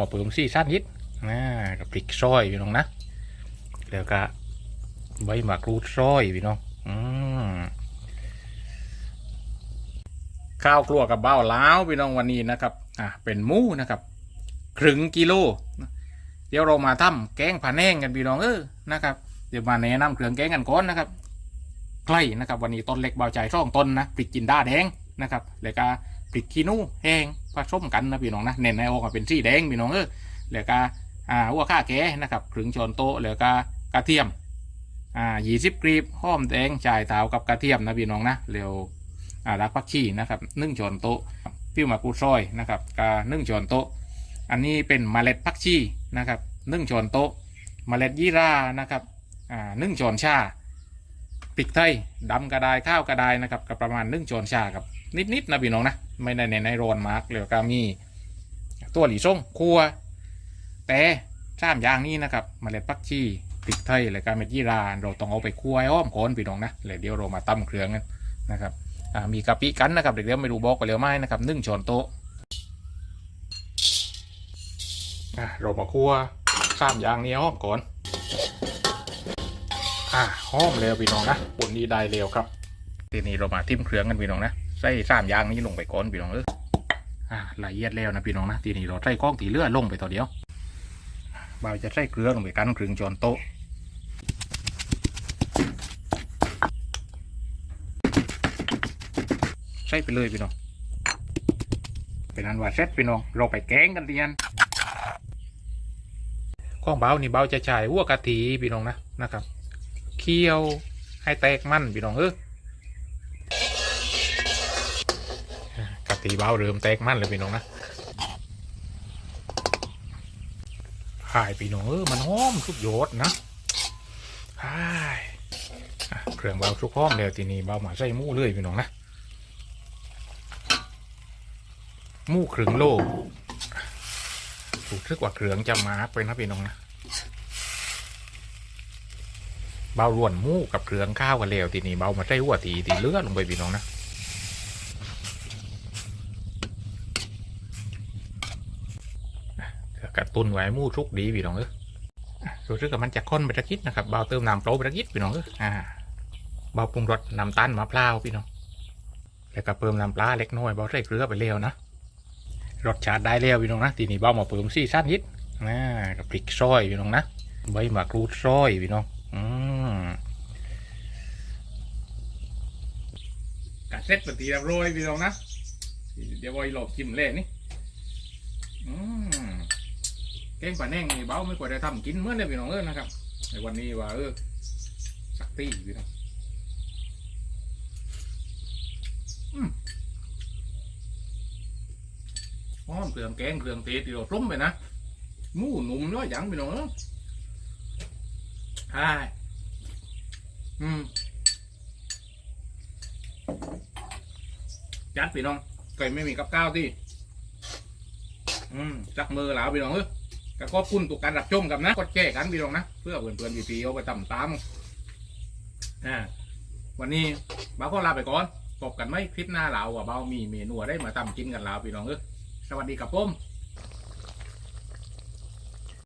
อเปิมซี่สั้นนิดนะกับพริกซอยพี่น้องนะแล้วก็ใบหมะกรูดซอยพี่น้องอืมข้าวกลัวกับเบ้าล้าวพี่น้องวันนี้นะครับอะเป็นหมูนะครับครึ่งกิโล เดี๋ยวเรามาทำแกงผาแนงกันพี่น้องเออนะครับเดี๋ยวมาแนะนำเครื่องแกงกันก่อนนะครับใกล้นะครับ วันนี้ต้นเล็กเบาใจร่องต้นนะพริกจินดาแดงนะครับแล้วก็ พริกขี้หนูแห้งผสมกันนะพี่น้องนะเน้นให้ออกมาเป็นสีแดงพี่น้องเออแล้วก็อ่าหัวข้าแกนะครับครึ่งช้อนโต๊ะแล้วก็กระเทียมอ่ายี่สิบกรีบหอมแดงจ่ายเท้ากับกระเทียมนะพี่น้องนะเร็วอ่ารักพักชีนะครับนึ่งช้อนโต๊ะปิ้วมะกรูดซอยนะครับกานึ่งช้อนโต๊ะ อันนี้เป็นเมล็ดพักชีนะครับนึ่งช้อนโต๊ะ เมล็ดยี่รานะครับอ่านึ่งช้อนชาพริกไทยดำกระไดข้าวกระไดนะครับกับประมาณนึ่งช้อนชากับ นิดๆนะพี่น้องนะไม่ได้ในในโรนมากแล้วก็มีตัวหลีส่งครัว แต่สามอย่างนี้นะครับมเมล็ดพักชีพริกไทยแล้วก็เม็ดยี่ราเราต้องเอาไปคั่วให้อ้อมโคนพี่น้องนะแล้วเดี๋ยวเรามาตำเครื่องกันนะครับมีกะปิกันนะครับเดี๋ยวไม่รู้บอกกันแล้วไหมนะครับนึ่งช้อนโต๊ะเรามาคั่วสามอย่างนี้หอมก่อนอะหอมเร็วพี่น้องนะปุ่นนี้ได้เร็วครับ ทีนี้เรามาทิมเครื่องกันพี่น้องนะ ใส่สามยางนี้ลงไปก่อนพี่น้องเอออะละเอียดแล้วนะพี่น้องนะทีนี้เราใส่ก้องตีเลือดลงไปต่อเดียวบ่าวจะใส่เกลือลงไปกันครึ่งช้อนโต๊ะใส่ไปเลยพี่น้องเป็นอันว่าเสร็จพี่น้องเราไปแกงกันเรียนข้องเบานี่เบาจะจ่ายหัวกะทิพี่น้องนะนะครับเคี่ยวให้แตกมันพี่น้องเออ กะทิเบาเริ่มแตกมันเลยพี่น้องนะหายพี่น้องเออมันหอมทุกโยดนะหายเครื่องเบาทุกหอมแล้วทีนี้เบามาใส่หมูเลยพี่น้องนะหมูครึ่งโลรู้สึกว่าเครื่องจะมาไปนะพี่น้องนะเบาล้วนหมูกับเครื่องข้าวกันแล้วทีนี้เบามาใส่หัวตีตีเลือดลงไปพี่น้องนะ กระตุ้นไว้มูชุกดีพี่น้องเออรู้สึกว่ามันจะข้นไปตะกิดนะครับเบาเติมน้ำโปรไปตะกิดพี่น้องเอออ่าเบาปรุงรสน้ำตาลมะพร้าวพี่น้องแล้วก็เพิ่มน้ำปลาเล็กน้อยเบาใส่เกลือไปแล้วนะรสชาติได้แล้วพี่น้องนะทีนี้เบามาเพิ่มซี่สั้นนิดนะกับพริกซอยพี่น้องนะใบมะกรูดซอยพี่น้องอืมกะเซ็ตปฏิเรียบร้อยพี่น้องนะเดี๋ยวไว้หลบจิ้มเล่นี่อืม แกงป่าแน่งนี่เบ้าไม่กว่าได้ทำกินเมื่อเนี่ยพี่น้องเออนะครับในวันนี้ว่าเออสักตีพี่น้องอืมหอมเครื่องแกงเครื่องเทศที่เราต้มไปนะหมูหนุ่มน้อยอย่งไปหน่อยเนอใช่อืมจัดพี่น้องไก่ไม่มีกับข้าวที่อืมจักมือหลาวพี่น้องเออ ก็ขอบคุณตุกการรับชมกับนะกดแก้กันพี่น้องนะเพื่อเพื่อนเพื่อนพี่ๆเอาไปตำตามอ่าวันนี้บ้าวขอลาไปก่อนพบกันไหมคลิปหน้าเราว่าเบามีเมนูได้มาตำกินกันลาวพี่น้องเออสวัสดีกับผม